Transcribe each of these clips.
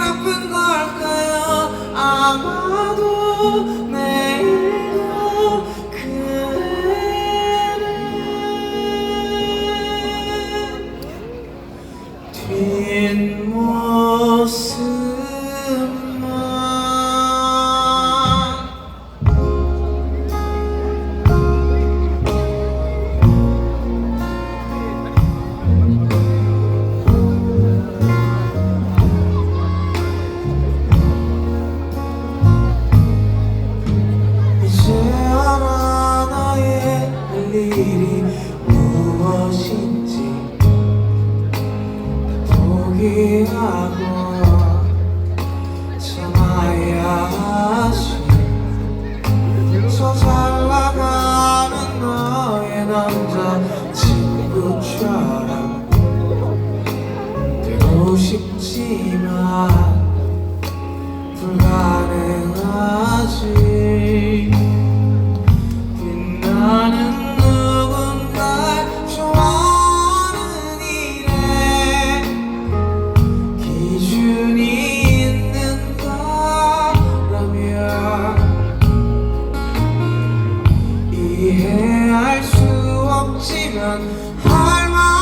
아픈 걸까요? 아마도 내일도 그대는 뒷모습 하지만 불가능하지. 나는 누군가 좋아하는 일에 기준이 있는 거라면 이해할 수 없지만 할만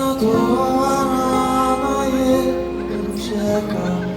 نتورع نعيد نمشاكا